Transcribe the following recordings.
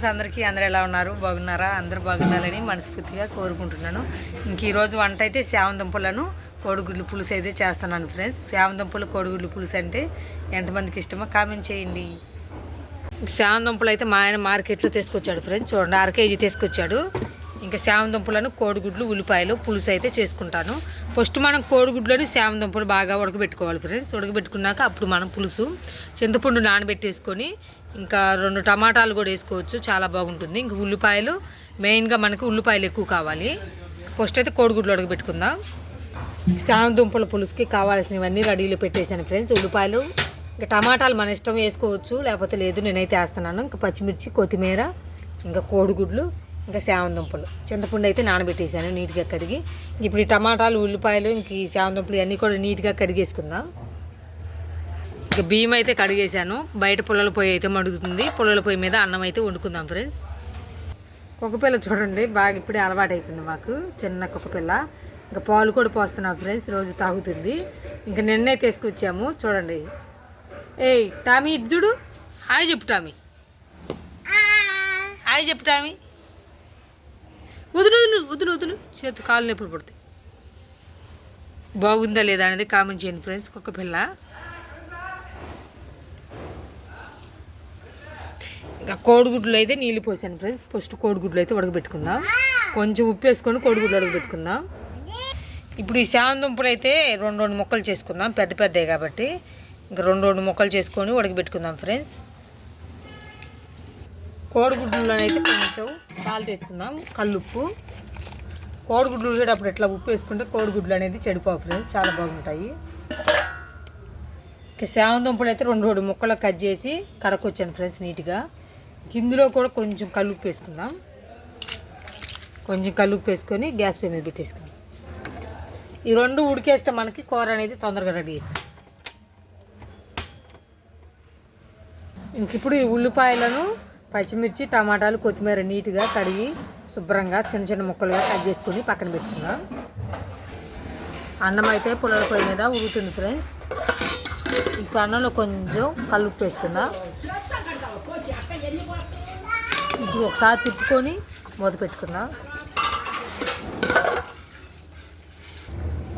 Friends అందరికీ అందరు ఎలా ఉన్నారు? బాగున్నారా? అందరూ బాగుండాలని మనస్ఫూర్తిగా కోరుకుంటున్నాను. ఇంక ఈరోజు వంట అయితే శావంతంపులను కోడిగుడ్లు పులుసు అయితే చేస్తున్నాను ఫ్రెండ్స్. శావంతంపులు కోడిగుడ్లు పులుసు అంటే ఎంతమందికి ఇష్టమో కామెంట్ చేయండి. శావంతంపులు అయితే మా ఆయన మార్కెట్లో తీసుకొచ్చాడు ఫ్రెండ్స్. చూడండి అర కేజీ తీసుకొచ్చాడు. ఇంకా శామందుంపలను కోడిగుడ్లు ఉల్లిపాయలు పులుసు అయితే చేసుకుంటాను. ఫస్ట్ మనం కోడిగుడ్లను శామందుంపలు బాగా ఉడకబెట్టుకోవాలి ఫ్రెండ్స్. ఉడకబెట్టుకున్నాక అప్పుడు మనం పులుసు చింతపండు నానబెట్టేసుకొని ఇంకా రెండు టమాటాలు కూడా వేసుకోవచ్చు చాలా బాగుంటుంది. ఇంక ఉల్లిపాయలు మెయిన్గా మనకి ఉల్లిపాయలు ఎక్కువ కావాలి. ఫస్ట్ అయితే కోడిగుడ్లు అడగబెట్టుకుందాం శామందుంపల పులుసుకి కావాల్సినవన్నీ రెడీలో పెట్టేశాను ఫ్రెండ్స్. ఉల్లిపాయలు ఇంకా టమాటాలు మన ఇష్టం వేసుకోవచ్చు లేకపోతే లేదు నేనైతే వేస్తున్నాను. ఇంకా పచ్చిమిర్చి కొత్తిమీర ఇంకా కోడిగుడ్లు ఇంకా శామందుంపలు చింతపండు అయితే నానబెట్టేశాను నీట్గా కడిగి. ఇప్పుడు ఈ టమాటాలు ఉల్లిపాయలు ఇంక ఈ శామందుంపలు ఇవన్నీ కూడా నీట్గా కడిగేసుకుందాం. ఇక బియ్యం అయితే కడిగేశాను. బయట పుల్లల పొయ్యి అయితే మడుగుతుంది పుల్లల పొయ్యి మీద అన్నం అయితే వండుకుందాం ఫ్రెండ్స్. కుక్కపిల్ల చూడండి బాగా ఇప్పుడే అలవాటు అవుతుంది మాకు. చిన్న కుక్కపిల్ల. ఇంకా పాలు కూడా పోస్తున్నాం ఫ్రెండ్స్ రోజు తాగుతుంది. ఇంకా నిన్నే తీసుకొచ్చాము చూడండి. ఏయ్ టామీ ఇది చూడు. హాయ్ చెప్పు టామీ. హాయ్ చెప్పు టామీ. వదులు వదులు వదులు వదులు. చేతి కాళ్ళు నొప్పులు పడతాయి. బాగుందా లేదా అనేది కామెంట్ చేయండి ఫ్రెండ్స్ కుక్కపిల్ల. ఇంకా కోడిగుడ్లు అయితే నీళ్ళు పోసాను ఫ్రెండ్స్. ఫస్ట్ కోడిగుడ్లు అయితే ఉడకబెట్టుకుందాం. కొంచెం ఉప్పు వేసుకొని కోడిగుడ్లు ఉడకబెట్టుకుందాం. ఇప్పుడు ఈ శామందుంపలు అయితే రెండు రెండు ముక్కలు చేసుకుందాం. పెద్ద పెద్దవి కాబట్టి ఇంకా రెండు రెండు ముక్కలు చేసుకొని ఉడకబెట్టుకుందాం ఫ్రెండ్స్. కోడిగుడ్లనైతే కొంచెం సాల్ట్ వేసుకుందాం. కల్లుప్పు. కోడిగుడ్లు ఉడికేటప్పుడు ఎట్లా ఉప్పు వేసుకుంటే కోడిగుడ్లు అనేది చెడిపోవు ఫ్రెండ్స్. చాలా బాగుంటాయి. ఇక అయితే రెండు రెండు ముక్కలు కట్ చేసి కడకొచ్చాను ఫ్రెండ్స్ నీట్గా. ఇందులో కూడా కొంచెం కల్లుప్పు వేసుకుందాం. కొంచెం కల్లుప్పు వేసుకొని గ్యాస్ పే మీద పెట్టేసుకుందాం. ఈ రెండు ఉడికేస్తే మనకి కూర అనేది తొందరగా రెడీ అవుతుంది ఇంక ఇప్పుడు ఈ ఉల్లిపాయలను పచ్చిమిర్చి టమాటాలు కొత్తిమీర నీట్గా కడిగి శుభ్రంగా చిన్న చిన్న ముక్కలుగా కట్ చేసుకొని పక్కన పెట్టుకుందాం. అన్నం అయితే పొలాల పొయ్యి మీద ఉడుతుంది ఫ్రెండ్స్. ఇప్పుడు అన్నంలో కొంచెం కలుపు వేసుకుందాం. ఇప్పుడు ఒకసారి తిప్పుకొని మూత పెట్టుకుందాం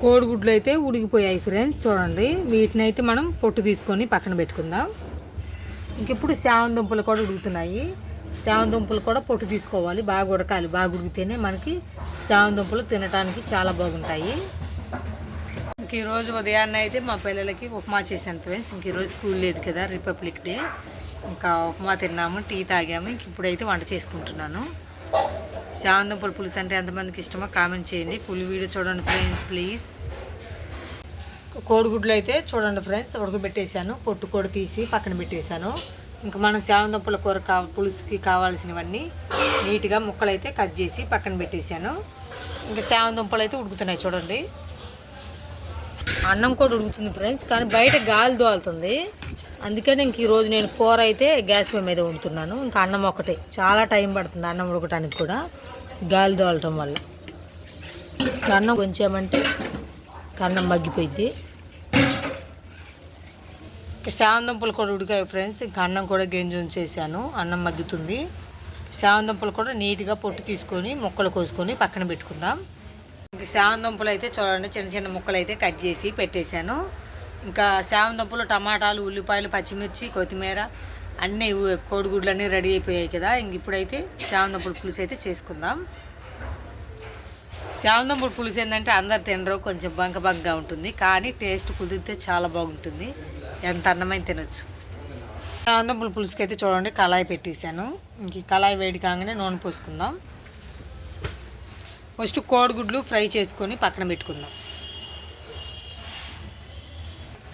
కోడిగుడ్లు అయితే ఉడికిపోయాయి ఫ్రెండ్స్ చూడండి. వీటిని అయితే మనం పొట్టు తీసుకొని పక్కన పెట్టుకుందాం. ఇంకెప్పుడు శావన దుంపలు కూడా ఉడుకుతున్నాయి. శావన దుంపలు కూడా పొట్టు తీసుకోవాలి. బాగా ఉడకాలి. బాగా ఉడికితేనే మనకి శావన దుంపలు తినడానికి చాలా బాగుంటాయి. ఇంక ఈరోజు ఉదయాన్నే అయితే మా పిల్లలకి ఉప్మా చేశాను ఫ్రెండ్స్. ఇంక ఈరోజు స్కూల్ లేదు కదా రిపబ్లిక్ డే. ఇంకా ఉప్మా తిన్నాము టీ తాగాము ఇంక ఇప్పుడైతే వంట చేసుకుంటున్నాను. శావం పులుసు అంటే ఎంతమందికి ఇష్టమో కామెంట్ చేయండి. ఫుల్ వీడియో చూడండి ఫ్రెండ్స్ ప్లీజ్. కోడిగుడ్లు అయితే చూడండి ఫ్రెండ్స్ ఉడకబెట్టేశాను పొట్టు కూడా తీసి పక్కన పెట్టేశాను. ఇంకా మనం శామందుంపల కూర కా పులుసుకి కావాల్సినవన్నీ నీట్గా ముక్కలు అయితే కట్ చేసి పక్కన పెట్టేశాను. ఇంకా శామందుంపలు అయితే ఉడుకుతున్నాయి చూడండి. అన్నం కూడా ఉడుకుతుంది ఫ్రెండ్స్ కానీ బయట గాలి దోలుతుంది. అందుకని ఇంక ఈరోజు నేను కూర అయితే గ్యాస్ పొయ్యి మీద వండుతున్నాను. ఇంకా అన్నం ఒకటే. చాలా టైం పడుతుంది అన్నం ఉడకటానికి కూడా. గాలి దోలటం వల్ల. అన్నం కొంచెమంటే అన్నం మగ్గిపోయింది శావందంపులు కూడా ఉడికాయి ఫ్రెండ్స్. ఇంకా అన్నం కూడా గింజ ఉంచేసాను. అన్నం మగ్గుతుంది. శావందంపులు కూడా నీట్గా పొట్టు తీసుకొని ముక్కలు కోసుకొని పక్కన పెట్టుకుందాం. ఇంక శావందంపులు అయితే చూడండి చిన్న చిన్న ముక్కలు అయితే కట్ చేసి పెట్టేశాను. ఇంకా శావందంపులు టమాటాలు ఉల్లిపాయలు పచ్చిమిర్చి కొత్తిమీర అన్నీ కోడిగుడ్లు అన్నీ రెడీ అయిపోయాయి కదా. ఇంక ఇప్పుడైతే శావందంపులు పులుసు అయితే చేసుకుందాం. శాలందంపుడు పులుసు ఏంటంటే అందరు తినరు కొంచెం బంక బంకగా ఉంటుంది. కానీ టేస్ట్ కుదిరితే చాలా బాగుంటుంది. ఎంత అన్నమైన తినొచ్చు. శాలందంపుల పులుసుకి అయితే చూడండి కళాయి పెట్టేశాను. ఇంక కళాయి వేడి కాగానే నూనె పోసుకుందాం. ఫస్ట్ కోడిగుడ్లు ఫ్రై చేసుకొని పక్కన పెట్టుకుందాం.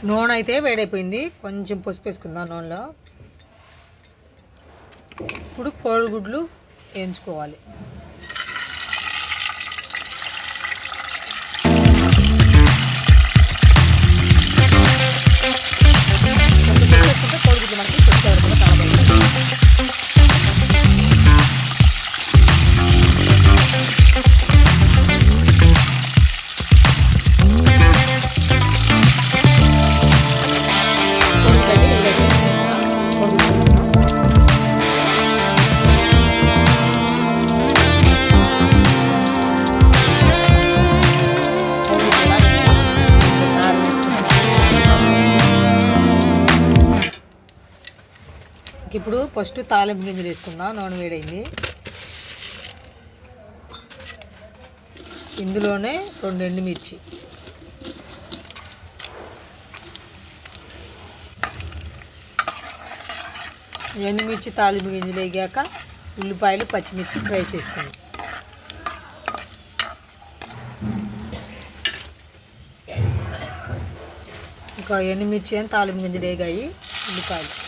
నూనె అయితే వేడైపోయింది. కొంచెం పసుపు వేసుకుందాం నూనెలో. ఇప్పుడు కోడిగుడ్లు వేయించుకోవాలి. ఇప్పుడు ఫస్ట్ తాలింపు గింజలు వేసుకుందాం. నూనె వేడైంది. ఇందులోనే రెండు ఎండుమిర్చి. ఎండుమిర్చి తాలింపు గింజలు వేగాక ఉల్లిపాయలు పచ్చిమిర్చి ఫ్రై చేసుకుందాం. ఇంకా ఎండుమిర్చి అని తాలింపు గింజలు వేగాయి. ఉల్లిపాయలు.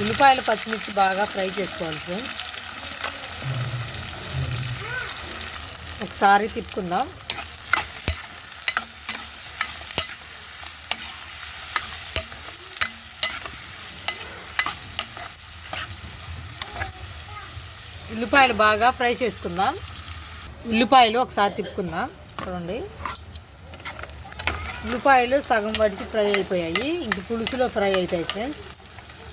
ఉల్లిపాయలు పచ్చిమిర్చి బాగా ఫ్రై చేసుకోవాలి ఫ్రెండ్స్. ఒకసారి తిప్పుకుందాం. ఉల్లిపాయలు బాగా ఫ్రై చేసుకుందాం. ఉల్లిపాయలు ఒకసారి తిప్పుకుందాం. చూడండి. ఉల్లిపాయలు సగం పడికి ఫ్రై అయిపోయాయి. ఇంక పులుసులో ఫ్రై అవుతాయి ఫ్రెండ్స్.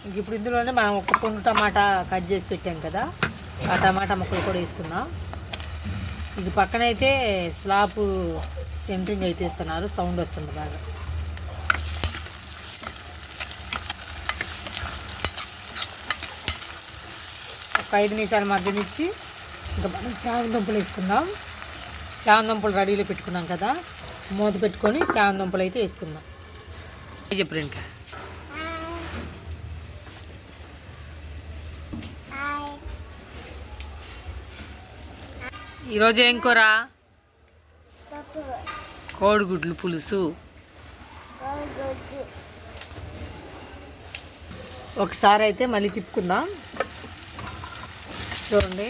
ఇప్పుడు ఇందులోనే మనం ఒక పొండు టమాటా కట్ చేసి పెట్టాం కదా ఆ టమాటా ముక్కలు కూడా వేసుకుందాం. ఇది పక్కన అయితే స్లాబ్ సెంటరింగ్ అయితే ఇస్తున్నారు సౌండ్ వస్తుంది బాగా. ఒక ఐదు నిమిషాలు మధ్యనిచ్చి ఇంకా మనం శావం దుంపలు వేసుకుందాం. శావం దుంపలు రెడీలో పెట్టుకున్నాం కదా మూత పెట్టుకొని శావం దుంపలు అయితే వేసుకుందాం. చెప్పరు ఇంకా ఈరోజు ఏం కూర? కోడిగుడ్లు పులుసు. ఒకసారి అయితే మళ్ళీ తిప్పుకుందాం. చూడండి.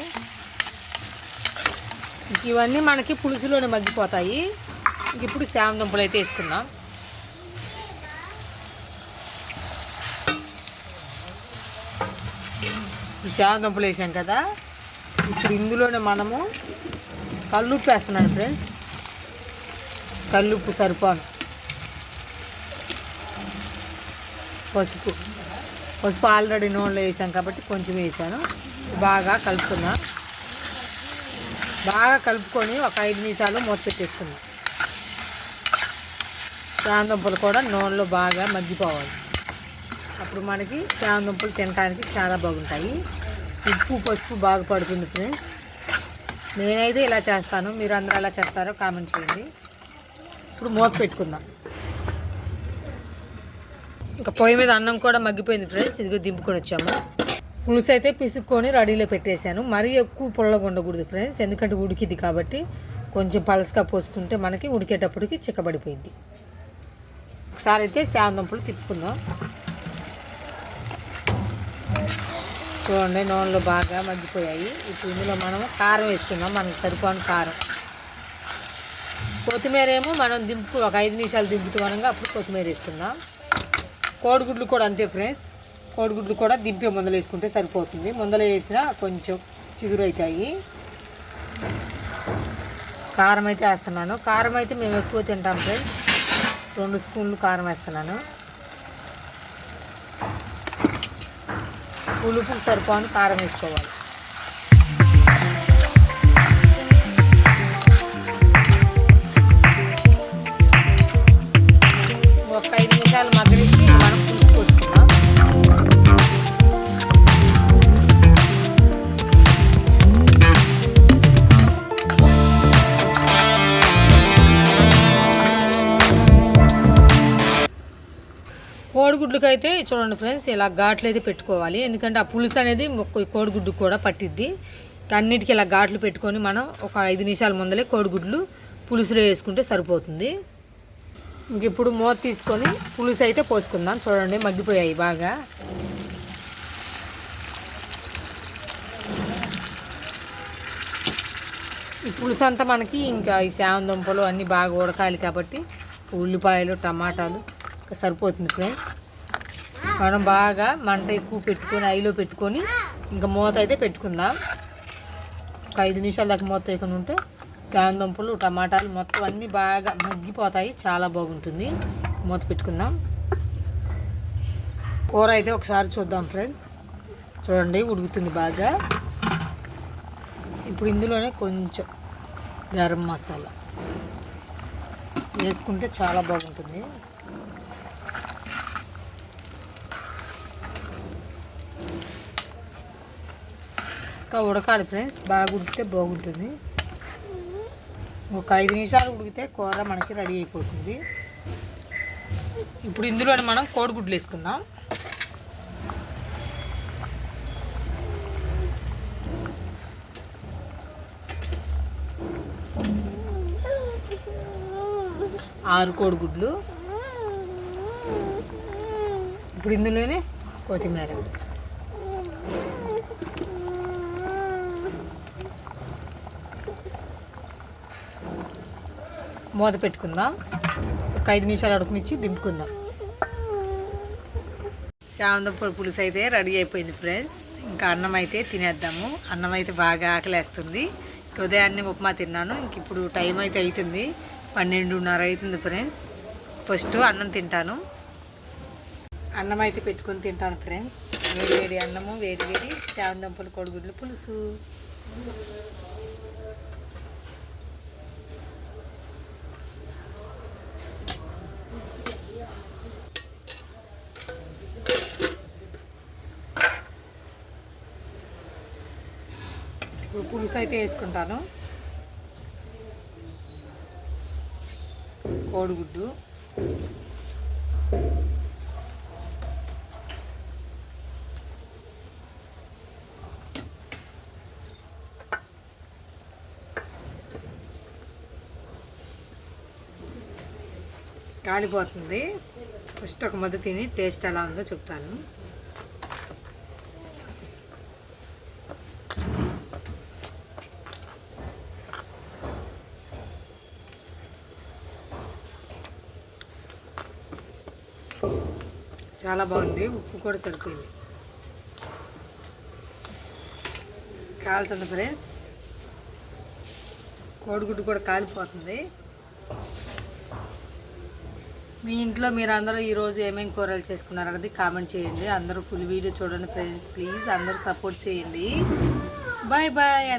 ఇంక ఇవన్నీ మనకి పులుసులోనే మగ్గిపోతాయి. ఇంక ఇప్పుడు శామ దుంపలు అయితే వేసుకుందాం. ఈ శామ దుంపలు వేసాం కదా. ఇప్పుడు ఇందులోనే మనము కల్లుప్పు వేస్తున్నాను ఫ్రెండ్స్. కల్లుప్పు సరిపోను. పసుపు. పసుపు ఆల్రెడీ నూనెలో వేసాం కాబట్టి కొంచెం వేసాను. బాగా కలుపుకున్నా బాగా కలుపుకొని ఒక ఐదు నిమిషాలు మూత పెట్టేసుకుందాం. చాందుంపలు కూడా నూనెలో బాగా మగ్గిపోవాలి. అప్పుడు మనకి చాందుంపలు తినడానికి చాలా బాగుంటాయి. ఉప్పు పసుపు బాగా పడుతుంది ఫ్రెండ్స్. నేనైతే ఇలా చేస్తాను. మీరు అందరూ ఎలా చేస్తారో కామెంట్ చేయండి. ఇప్పుడు మూత పెట్టుకుందాం. ఇంకా పొయ్యి మీద అన్నం కూడా మగ్గిపోయింది ఫ్రెండ్స్ ఇదిగో దింపుకొని వచ్చాము. పులుసు అయితే పిసుక్కొని రెడీలో పెట్టేశాను. మరీ ఎక్కువ పుల్లగా ఉండకూడదు ఫ్రెండ్స్ ఎందుకంటే ఉడికిద్ది కాబట్టి కొంచెం పలసగా పోసుకుంటే మనకి ఉడికేటప్పటికి చిక్కబడిపోయింది. ఒకసారి అయితే శాంతంపులు తిప్పుకుందాం. చూడండి నూనెలు బాగా మగ్గిపోయాయి. ఇప్పుడు ఇందులో మనం కారం వేసుకున్నాం మనకు సరిపోని కారం. కొత్తిమీర ఏమో మనం దింపు ఒక ఐదు నిమిషాలు దింపుతూ అప్పుడు కొత్తిమీర వేసుకుందాం. కోడిగుడ్లు కూడా అంతే ఫ్రెండ్స్. కోడిగుడ్లు కూడా దింపే ముందలు వేసుకుంటే సరిపోతుంది. ముందలు వేసినా కొంచెం చిగురవుతాయి కారం అయితే వేస్తున్నాను. కారం అయితే మేము ఎక్కువ తింటాం ఫ్రెండ్స్. రెండు స్పూన్లు కారం వేస్తున్నాను. పులుపు సరిపోని కారం వేసుకోవాలి. అయితే చూడండి ఫ్రెండ్స్ ఇలా ఘాట్లు అయితే పెట్టుకోవాలి. ఎందుకంటే ఆ పులుసు అనేది కోడిగుడ్డు కూడా పట్టిద్ది. అన్నిటికీ ఇలా ఘాట్లు పెట్టుకొని మనం ఒక ఐదు నిమిషాల ముందలే కోడిగుడ్లు పులుసులో వేసుకుంటే సరిపోతుంది. ఇంక ఇప్పుడు మూత తీసుకొని పులుసు అయితే పోసుకుందాం. చూడండి మగ్గిపోయాయి బాగా. ఈ పులుసు అంతా మనకి ఇంకా ఈ శామ దుంపలు అన్నీ బాగా ఉడకాలి కాబట్టి ఉల్లిపాయలు టమాటాలు ఇంకా సరిపోతుంది ఫ్రెండ్స్. మనం బాగా మంట ఎక్కువ పెట్టుకొని ఐలో పెట్టుకొని ఇంకా మూత అయితే పెట్టుకుందాం. ఒక ఐదు నిమిషాల దాకా మూత వేయకుండా ఉంటే శావం టమాటాలు మొత్తం అన్నీ బాగా మగ్గిపోతాయి. చాలా బాగుంటుంది. మూత పెట్టుకుందాం. కూర అయితే ఒకసారి చూద్దాం ఫ్రెండ్స్. చూడండి ఉడుకుతుంది బాగా. ఇప్పుడు ఇందులోనే కొంచెం గరం మసాలా వేసుకుంటే చాలా బాగుంటుంది. ఇంకా ఉడకాలి ఫ్రెండ్స్. బాగా ఉడికితే బాగుంటుంది. ఒక ఐదు నిమిషాలు ఉడికితే కూర మనకి రెడీ అయిపోతుంది. ఇప్పుడు ఇందులో మనం కోడిగుడ్లు వేసుకుందాం. ఆరు కోడిగుడ్లు. ఇప్పుడు ఇందులోనే కొత్తిమీర. మూత పెట్టుకుందాం. ఒక ఐదు నిమిషాలు అడుగునిచ్చి దింపుకుందాం. శామంతం పులుసు అయితే రెడీ అయిపోయింది ఫ్రెండ్స్. ఇంకా అన్నం అయితే తినేద్దాము. అన్నం అయితే బాగా ఆకలేస్తుంది. ఉదయాన్నే ఉప్మా తిన్నాను. ఇంక ఇప్పుడు టైం అయితే అవుతుంది పన్నెండున్నర అవుతుంది ఫ్రెండ్స్. ఫస్ట్ అన్నం తింటాను. అన్నం అయితే పెట్టుకొని తింటాను ఫ్రెండ్స్. వేడి వేడి అన్నము వేడి వేడి శామంతంపులు కొడుగుడ్లు పులుసు. ఇప్పుడు పులుసు అయితే వేసుకుంటాను. కోడిగుడ్డు. కాలిపోతుంది. ఫస్ట్ ఒక ముద్ద తిని టేస్ట్ ఎలా ఉందో చెప్తాను. చాలా బాగుంది. ఉప్పు కూడా సరిపోయింది. కాలుతుంది ఫ్రెండ్స్. కోడిగుడ్డు కూడా కాలిపోతుంది. మీ ఇంట్లో మీరు అందరూ ఈరోజు ఏమేమి కూరలు చేసుకున్నారు అనేది కామెంట్ చేయండి. అందరూ ఫుల్ వీడియో చూడండి ఫ్రెండ్స్. ప్లీజ్ అందరూ సపోర్ట్ చేయండి. Bye bye